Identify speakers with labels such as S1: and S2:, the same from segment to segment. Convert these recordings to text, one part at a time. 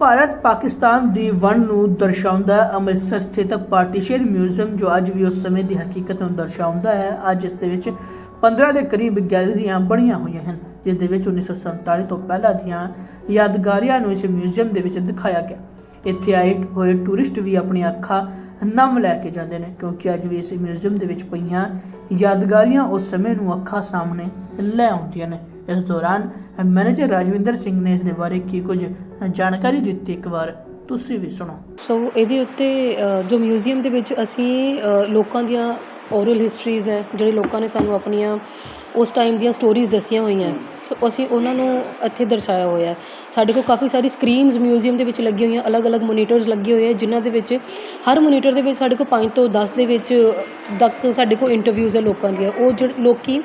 S1: ਭਾਰਤ ਪਾਕਿਸਤਾਨ ਦੀ ਵੰਡ ਨੂੰ ਦਰਸਾਉਂਦਾ ਅੰਮ੍ਰਿਤਸਰ ਸਥਿਤ ਪਾਰਟੀਸ਼ਨ ਮਿਊਜ਼ੀਅਮ, ਜੋ ਅੱਜ ਵੀ ਉਸ ਸਮੇਂ ਦੀ ਹਕੀਕਤ ਨੂੰ ਦਰਸਾਉਂਦਾ ਹੈ, ਅੱਜ ਇਸ ਦੇ ਵਿੱਚ 15 ਦੇ ਕਰੀਬ ਗੈਲਰੀਆਂ ਬਣੀਆਂ ਹੋਈਆਂ ਹਨ ਜਿਸ ਦੇ ਵਿੱਚ 1947 ਤੋਂ ਪਹਿਲਾਂ ਦੀਆਂ ਯਾਦਗਾਰੀਆਂ ਨੂੰ ਇਸ ਮਿਊਜ਼ੀਅਮ ਦੇ ਵਿੱਚ ਦਿਖਾਇਆ ਗਿਆ। ਇੱਥੇ ਆਏ ਹੋਏ ਟੂਰਿਸਟ ਵੀ ਆਪਣੀਆਂ ਅੱਖਾਂ ਨਮ ਲੈ ਕੇ ਜਾਂਦੇ ਨੇ, ਕਿਉਂਕਿ ਅੱਜ ਵੀ ਇਸ ਮਿਊਜ਼ੀਅਮ ਦੇ ਵਿੱਚ ਪਈਆਂ ਯਾਦਗਾਰੀਆਂ ਉਸ ਸਮੇਂ ਨੂੰ ਅੱਖਾਂ ਸਾਹਮਣੇ ਲੈ ਆਉਂਦੀਆਂ ਨੇ। ਇਸ ਦੌਰਾਨ ਮੈਨੇਜਰ ਰਾਜਵਿੰਦਰ ਸਿੰਘ ਨੇ ਇਸ ਦੇ ਬਾਰੇ ਕੀ ਕੁਝ ਜਾਣਕਾਰੀ ਦਿੱਤੀ? ਇੱਕ ਵਾਰ ਤੁਸੀਂ ਵੀ ਸੁਣੋ।
S2: ਸੋ ਇਹਦੇ ਉੱਤੇ ਜੋ ਮਿਊਜ਼ੀਅਮ ਦੇ ਵਿੱਚ ਅਸੀਂ ਲੋਕਾਂ ਦੀਆਂ ਓਰਲ ਹਿਸਟਰੀਜ਼ ਹੈ, ਜਿਹੜੇ ਲੋਕਾਂ ਨੇ ਸਾਨੂੰ ਆਪਣੀਆਂ ਉਸ ਟਾਈਮ ਦੀਆਂ ਸਟੋਰੀਜ਼ ਦੱਸੀਆਂ ਹੋਈਆਂ। ਸੋ ਅਸੀਂ ਉਹਨਾਂ ਨੂੰ ਇੱਥੇ ਦਰਸਾਇਆ ਹੋਇਆ ਸਾਡੇ ਕੋਲ ਕਾਫੀ ਸਾਰੀ ਸਕਰੀਨਸ ਮਿਊਜ਼ੀਅਮ ਦੇ ਵਿੱਚ ਲੱਗੀਆਂ ਹੋਈਆਂ, ਅਲੱਗ-ਅਲੱਗ ਮੋਨੀਟਰਸ ਲੱਗੇ ਹੋਏ ਆ ਜਿਨ੍ਹਾਂ ਦੇ ਵਿੱਚ ਹਰ ਮੋਨੀਟਰ ਦੇ ਵਿੱਚ ਸਾਡੇ ਕੋਲ 5 ਤੋਂ 10 ਦੇ ਵਿੱਚ ਤੱਕ ਸਾਡੇ ਕੋਲ ਇੰਟਰਵਿਊਜ਼ ਹੈ ਲੋਕਾਂ ਦੀਆਂ। ਉਹ ਜਿਹੜੇ ਲੋਕੀ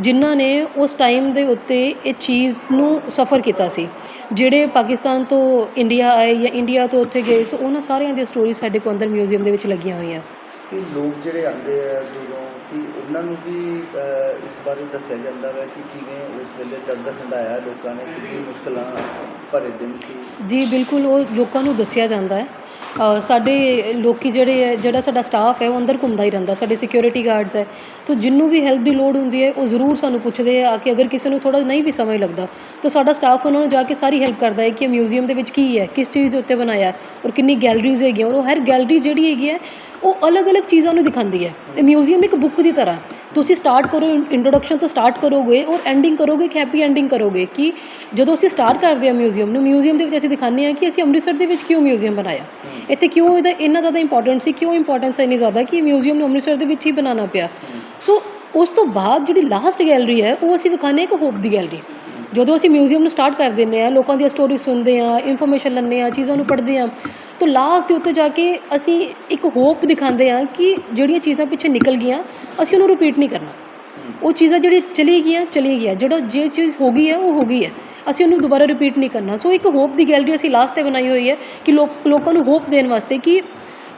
S2: ਜਿਨ੍ਹਾਂ ਨੇ ਉਸ ਟਾਈਮ ਦੇ ਉੱਤੇ ਇਹ ਚੀਜ਼ ਨੂੰ ਸਫਰ ਕੀਤਾ ਸੀ, ਜਿਹੜੇ ਪਾਕਿਸਤਾਨ ਤੋਂ ਇੰਡੀਆ ਆਏ ਜਾਂ ਇੰਡੀਆ ਤੋਂ ਉੱਥੇ ਗਏ ਸੋ ਉਹਨਾਂ ਸਾਰਿਆਂ ਦੀਆਂ ਸਟੋਰੀ ਸਾਡੇ ਕੋਲ ਅੰਦਰ ਮਿਊਜ਼ੀਅਮ ਦੇ ਵਿੱਚ ਲੱਗੀਆਂ ਹੋਈਆਂ।
S3: ਕਿ ਲੋਕ ਜਿਹੜੇ ਆਉਂਦੇ ਆ ਦੂਰੋਂ ਕਿ ਉਹਨਾਂ ਨੂੰ ਵੀ ਇਸ ਬਾਰੇ ਦੱਸਿਆ ਜਾਂਦਾ ਹੈ ਕਿ ਕਿਵੇਂ ਉਸ ਵੇਲੇ ਦਰਦ ਹੰਡਾਇਆ ਲੋਕਾਂ ਨੇ ਕਿੰਨੀ ਮੁਸ਼ਕਲਾਂ ਭਰੇ ਦਿਨ ਸੀ?
S2: ਜੀ ਬਿਲਕੁਲ ਉਹ ਲੋਕਾਂ ਨੂੰ ਦੱਸਿਆ ਜਾਂਦਾ ਹੈ। ਅ, ਸਾਡੇ ਲੋਕੀ ਜਿਹੜੇ ਹੈ ਜਿਹੜਾ ਸਾਡਾ ਸਟਾਫ ਹੈ ਉਹ ਅੰਦਰ ਘੁੰਮਦਾ ਹੀ ਰਹਿੰਦਾ। ਸਾਡੇ ਸਿਕਿਉਰਿਟੀ ਗਾਰਡਸ ਹੈ। ਤਾਂ ਜਿੰਨੂੰ ਵੀ ਹੈਲਪ ਦੀ ਲੋੜ ਹੁੰਦੀ ਹੈ ਉਹ ਜ਼ਰੂਰ ਸਾਨੂੰ ਪੁੱਛਦੇ ਆ ਕਿ ਅਗਰ ਕਿਸੇ ਨੂੰ ਥੋੜਾ ਨਹੀਂ ਵੀ ਸਮਝ ਲੱਗਦਾ ਤਾਂ ਸਾਡਾ ਸਟਾਫ ਉਹਨਾਂ ਨੂੰ ਜਾ ਕੇ ਸਾਰੀ ਹੈਲਪ ਕਰਦਾ ਹੈ ਕਿ ਇਹ ਮਿਊਜ਼ੀਅਮ ਦੇ ਵਿੱਚ ਕੀ ਹੈ ਕਿਸ ਚੀਜ਼ ਦੇ ਉੱਤੇ ਬਣਾਇਆ ਔਰ ਕਿੰਨੀ ਗੈਲਰੀਜ਼ ਹੈਗੀਆਂ ਔਰ ਉਹ ਹਰ ਗੈਲਰੀ ਜਿਹੜੀ ਹੈਗੀ ਹੈ ਉਹ ਅਲੱਗ-ਅਲੱਗ ਚੀਜ਼ਾਂ ਨੂੰ ਦਿਖਾਉਂਦੀ ਹੈ। ਇਹ ਮਿਊਜ਼ੀਅਮ ਇੱਕ ਬੁੱਕ ਦੀ ਤਰ੍ਹਾਂ ਤੁਸੀਂ ਸਟਾਰਟ ਕਰੋ ਇੰਟਰੋਡਕਸ਼ਨ ਤੋਂ ਸਟਾਰਟ ਕਰੋਗੇ ਔਰ ਐਂਡਿੰਗ ਕਰੋਗੇ ਕਿ ਹੈਪੀ ਐਂਡਿੰਗ ਕਰੋਗੇ ਕਿ ਜਦੋਂ ਅਸੀਂ ਸਟਾਰਟ ਕਰਦੇ ਹਾਂ ਮਿਊਜ਼ੀਅਮ ਮਿਊਜ਼ੀਅਮ ਨੂੰ। ਮਿਊਜ਼ੀਅਮ ਦੇ ਵਿੱਚ ਅਸੀਂ ਦਿਖਾਉਂਦੇ ਹਾਂ ਕਿ ਅਸੀਂ ਅੰਮ੍ਰਿਤਸਰ ਦੇ ਵਿੱਚ ਕਿਉਂ ਮਿਊਜ਼ੀਅਮ ਬਣਾਇਆ। ਇੱਥੇ ਕਿਉਂ ਇਹਦਾ ਇੰਨਾ ਜ਼ਿਆਦਾ ਇੰਪੋਰਟੈਂਟ ਸੀ, ਕਿਉਂ ਇੰਪੋਰਟੈਂਸ ਹੈ ਇੰਨੀ ਜ਼ਿਆਦਾ ਕਿ ਮਿਊਜ਼ੀਅਮ ਨੂੰ ਅੰਮ੍ਰਿਤਸਰ ਦੇ ਵਿੱਚ ਹੀ ਬਣਾਉਣਾ ਪਿਆ। ਸੋ ਉਸ ਤੋਂ ਬਾਅਦ ਜਿਹੜੀ ਲਾਸਟ ਗੈਲਰੀ ਹੈ, ਉਹ ਅਸੀਂ ਵਿਖਾਉਂਦੇ ਹਾਂ ਇੱਕ ਹੋਪ ਦੀ ਗੈਲਰੀ ਜਦੋਂ ਅਸੀਂ ਮਿਊਜ਼ੀਅਮ ਨੂੰ ਸਟਾਰਟ ਕਰ ਦਿੰਦੇ ਆ ਲੋਕਾਂ ਦੀਆਂ ਸਟੋਰੀ ਸੁਣਦੇ ਆ ਇਨਫੋਰਮੇਸ਼ਨ ਲੈਂਦੇ ਆ ਚੀਜ਼ਾਂ ਨੂੰ ਪੜ੍ਹਦੇ ਆ ਤਾਂ ਲਾਸਟ ਦੇ ਉੱਤੇ ਜਾ ਕੇ ਅਸੀਂ ਇੱਕ ਹੋਪ ਦਿਖਾਉਂਦੇ ਆ ਕਿ ਜਿਹੜੀਆਂ ਚੀਜ਼ਾਂ ਪਿੱਛੇ ਨਿਕਲ ਗਈਆਂ, ਅਸੀਂ ਉਹਨੂੰ ਰਿਪੀਟ ਨਹੀਂ ਕਰਨਾ। ਉਹ ਚੀਜ਼ਾਂ ਜਿਹੜੀ ਚਲੀ ਗਈਆਂ ਚਲੀ ਗਈਆਂ। ਜਿਹੜਾ ਜੇ ਚੀਜ਼ ਹੋ ਗਈ ਹੈ ਉਹ ਹੋ ਗਈ ਹੈ। ਅਸੀਂ ਉਹਨੂੰ ਦੁਬਾਰਾ ਰਿਪੀਟ ਨਹੀਂ ਕਰਨਾ। ਸੋ ਇੱਕ ਹੋਪ ਦੀ ਗੈਲਰੀ ਅਸੀਂ ਲਾਸਟ ਤੇ ਬਣਾਈ ਹੋਈ ਹੈ ਕਿ ਲੋਕ ਲੋਕਾਂ ਨੂੰ ਹੋਪ ਦੇਣ ਵਾਸਤੇ ਕਿ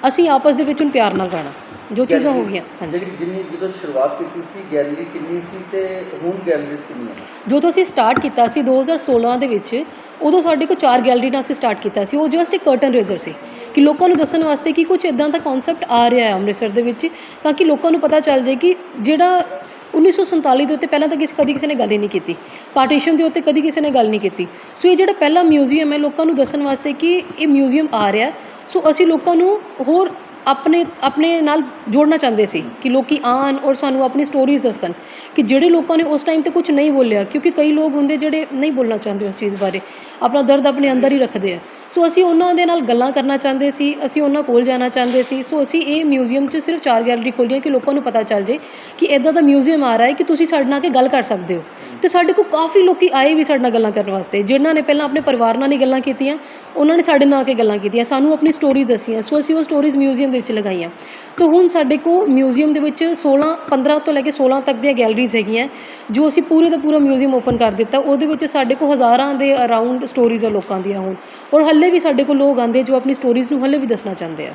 S2: ਅਸੀਂ ਆਪਸ ਦੇ ਵਿੱਚ ਹੁਣ ਪਿਆਰ ਨਾਲ ਰਹਿਣਾ। ਜੋ ਚੀਜ਼ਾਂ ਹੋ ਗਈਆਂ। ਹਾਂਜੀ।
S3: ਜਿੰਨੀ ਜਦੋਂ ਸ਼ੁਰੂਆਤ ਕੀਤੀ ਸੀ ਗੈਲਰੀ ਕਿੰਨੀ ਸੀ ਤੇ ਹੁਣ ਗੈਲਰੀਜ਼ ਕਿੰਨੀਆਂ ਨੇ?
S2: ਜਦੋਂ ਅਸੀਂ ਸਟਾਰਟ ਕੀਤਾ ਸੀ 2016 ਦੇ ਵਿੱਚ ਉਦੋਂ ਸਾਡੇ ਕੋਲ ਚਾਰ ਗੈਲਰੀ ਨਾਲ ਅਸੀਂ ਸਟਾਰਟ ਕੀਤਾ ਸੀ। ਉਹ ਜਸਟ ਇੱਕ ਕਰਟਨ ਰੇਜ਼ਰ ਸੀ। ਕਿ ਲੋਕਾਂ ਨੂੰ ਦੱਸਣ ਵਾਸਤੇ ਕਿ ਕੁਝ ਇਦਾਂ ਦਾ ਕਨਸੈਪਟ ਆ ਰਿਹਾ ਹੈ ਅੰਮ੍ਰਿਤਸਰ ਦੇ ਵਿੱਚ, ਤਾਂ ਕਿ ਲੋਕਾਂ ਨੂੰ ਪਤਾ ਚੱਲ ਜਾਏ ਕਿ ਜਿਹੜਾ 1947 ਦੇ ਉੱਤੇ ਪਹਿਲਾਂ ਤਾਂ ਕਿਸੇ ਕਦੀ ਕਿਸੇ ਨੇ ਗੱਲ ਹੀ ਨਹੀਂ ਕੀਤੀ ਪਾਰਟੀਸ਼ਨ ਦੇ ਉੱਤੇ ਕਦੀ ਕਿਸੇ ਨੇ ਗੱਲ ਨਹੀਂ ਕੀਤੀ। ਸੋ ਇਹ ਜਿਹੜਾ ਪਹਿਲਾ ਮਿਊਜ਼ੀਅਮ ਹੈ, ਲੋਕਾਂ ਨੂੰ ਦੱਸਣ ਵਾਸਤੇ ਕਿ ਇਹ ਮਿਊਜ਼ੀਅਮ ਆ ਰਿਹਾ ਸੋ ਅਸੀਂ ਲੋਕਾਂ ਨੂੰ ਹੋਰ ਆਪਣੇ ਆਪਣੇ ਨਾਲ ਜੋੜਨਾ ਚਾਹੁੰਦੇ ਸੀ ਕਿ ਲੋਕੀ ਆਣ ਔਰ ਸਾਨੂੰ ਆਪਣੀ ਸਟੋਰੀਜ਼ ਦੱਸਣ ਕਿ ਜਿਹੜੇ ਲੋਕਾਂ ਨੇ ਉਸ ਟਾਈਮ ਤੇ ਕੁਝ ਨਹੀਂ ਬੋਲਿਆ, ਕਿਉਂਕਿ ਕਈ ਲੋਕ ਹੁੰਦੇ ਜਿਹੜੇ ਨਹੀਂ ਬੋਲਣਾ ਚਾਹੁੰਦੇ ਉਸ ਚੀਜ਼ ਬਾਰੇ, ਆਪਣਾ ਦਰਦ ਆਪਣੇ ਅੰਦਰ ਹੀ ਰੱਖਦੇ ਆ। ਸੋ ਅਸੀਂ ਉਹਨਾਂ ਦੇ ਨਾਲ ਗੱਲਾਂ ਕਰਨਾ ਚਾਹੁੰਦੇ ਸੀ, ਅਸੀਂ ਉਹਨਾਂ ਕੋਲ ਜਾਣਾ ਚਾਹੁੰਦੇ ਸੀ। ਸੋ ਅਸੀਂ ਇਹ ਮਿਊਜ਼ੀਅਮ 'ਚ ਸਿਰਫ ਚਾਰ ਗੈਲਰੀ ਖੋਲ੍ਹੀਆਂ ਕਿ ਲੋਕਾਂ ਨੂੰ ਪਤਾ ਚੱਲ ਜੇ ਕਿ ਇਦਾਂ ਦਾ ਮਿਊਜ਼ੀਅਮ ਆ ਰਿਹਾ ਹੈ ਕਿ ਤੁਸੀਂ ਸਾਡੇ ਨਾਲ ਕੇ ਗੱਲ ਕਰ ਸਕਦੇ ਹੋ। ਤੇ ਸਾਡੇ ਕੋਲ ਕਾਫੀ ਲੋਕੀ ਆਏ ਵੀ ਸਾਡੇ ਨਾਲ ਗੱਲਾਂ ਕਰਨ ਵਾਸਤੇ, ਜਿਨ੍ਹਾਂ ਨੇ ਪਹਿਲਾਂ ਆਪਣੇ ਪਰਿਵਾਰ ਨਾਲ ਹੀ ਗੱਲਾਂ ਕੀਤੀਆਂ, ਉਹਨਾਂ ਨੇ ਸਾਡੇ ਨਾਲ ਆ ਕੇ ਗੱਲਾਂ ਕੀਤੀਆਂ, ਸਾਨੂੰ ਆਪਣੀ ਸਟੋਰੀਜ਼ ਦੱਸੀਆਂ। ਸੋ ਅਸੀਂ ਉਹ ਸਟੋਰੀਜ਼ ਮਿਊਜ਼ੀਅਮ ਮਿਊਜ਼ੀਅਮ ਦੇ ਵਿੱਚ ਲਗਾਈਆਂ। ਤਾਂ ਹੁਣ ਸਾਡੇ ਕੋਲ ਮਿਊਜ਼ੀਅਮ ਦੇ ਵਿੱਚ 16 15 ਤੋਂ ਲੈ ਕੇ 16 ਤੱਕ ਦੀਆਂ ਗੈਲਰੀਜ਼ ਹੈਗੀਆਂ, ਜੋ ਅਸੀਂ ਪੂਰੇ ਦਾ ਪੂਰਾ ਮਿਊਜ਼ੀਅਮ ਓਪਨ ਕਰ ਦਿੱਤਾ। ਉਹਦੇ ਵਿੱਚ ਸਾਡੇ ਕੋਲ ਹਜ਼ਾਰਾਂ ਦੇ ਅਰਾਊਂਡ ਸਟੋਰੀਜ਼ ਆ ਲੋਕਾਂ ਦੀਆਂ ਹੁਣ। ਔਰ ਹੱਲੇ ਵੀ ਸਾਡੇ ਕੋਲ ਲੋਕ ਆਉਂਦੇ ਜੋ ਆਪਣੀ ਸਟੋਰੀਜ਼ ਨੂੰ ਹੱਲੇ ਵੀ ਦੱਸਣਾ ਚਾਹੁੰਦੇ ਆ।